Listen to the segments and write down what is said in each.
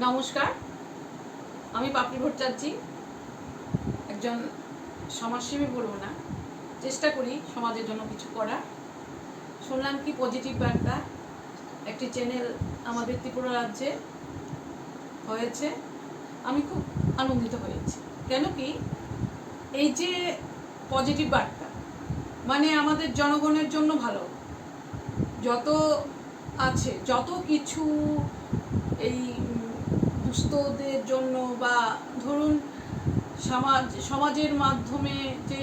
নমস্কার। আমি পাপড়ি ভট্টাচার্যি। একজন সমাজসেবী বলব না, চেষ্টা করি সমাজের জন্য কিছু করার। শুনলাম কি পজিটিভ বার্তা একটি চ্যানেল আমাদের ত্রিপুরা রাজ্যে হয়েছে। আমি খুব আনন্দিত হয়েছি। কেন কি, এই যে পজিটিভ বার্তা মানে আমাদের জনগণের জন্য ভালো। যত আছে, যত কিছু এই দুস্থদের জন্য বা ধরুন সমাজ, সমাজের মাধ্যমে যে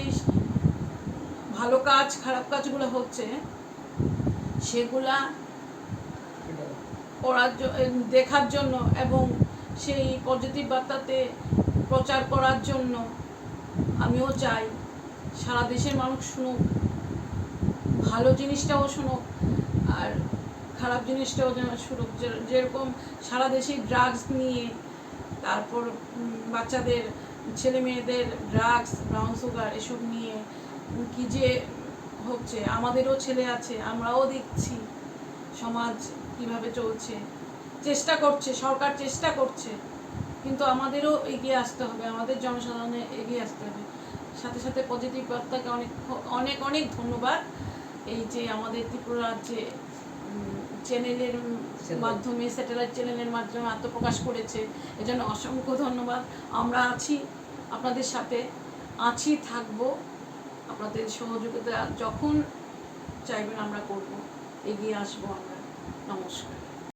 ভালো কাজ, খারাপ কাজগুলো হচ্ছে, সেগুলা করার দেখার জন্য এবং সেই পজিটিভ বার্তাতে প্রচার করার জন্য আমিও চাই। সারা দেশের মানুষ শুনুক, ভালো জিনিসটাও শুনুক, আর খারাপ জিনিসটাও যেন শুরু যেরকম সারা দেশে ড্রাগস নিয়ে, তারপর বাচ্চাদের, ছেলে মেয়েদের ড্রাগস ব্রাউন সুগার এসব নিয়ে, কি যে হচ্ছে, আমাদেরও ছেলে আছে, আমরাও দেখছি সমাজ কীভাবে চলছে। চেষ্টা করছে, সরকার চেষ্টা করছে, কিন্তু আমাদেরও এগিয়ে আসতে হবে, আমাদের জনসাধারণে এগিয়ে আসতে হবে। সাথে সাথে পজিটিভ বার্তাকে অনেক অনেক অনেক ধন্যবাদ, এই যে আমাদের ত্রিপুরা রাজ্যে চ্যানেলের মাধ্যমে স্যাটেলাইট চ্যানেলের মাধ্যমে আত্মপ্রকাশ করেছে। এজন্য অসংখ্য ধন্যবাদ। আমরা আছি আপনাদের সাথে। আছি থাকব। আপনাদের সহযোগিতা যখন চাইবেন আমরা করব। এগিয়ে আসব আমরা। নমস্কার।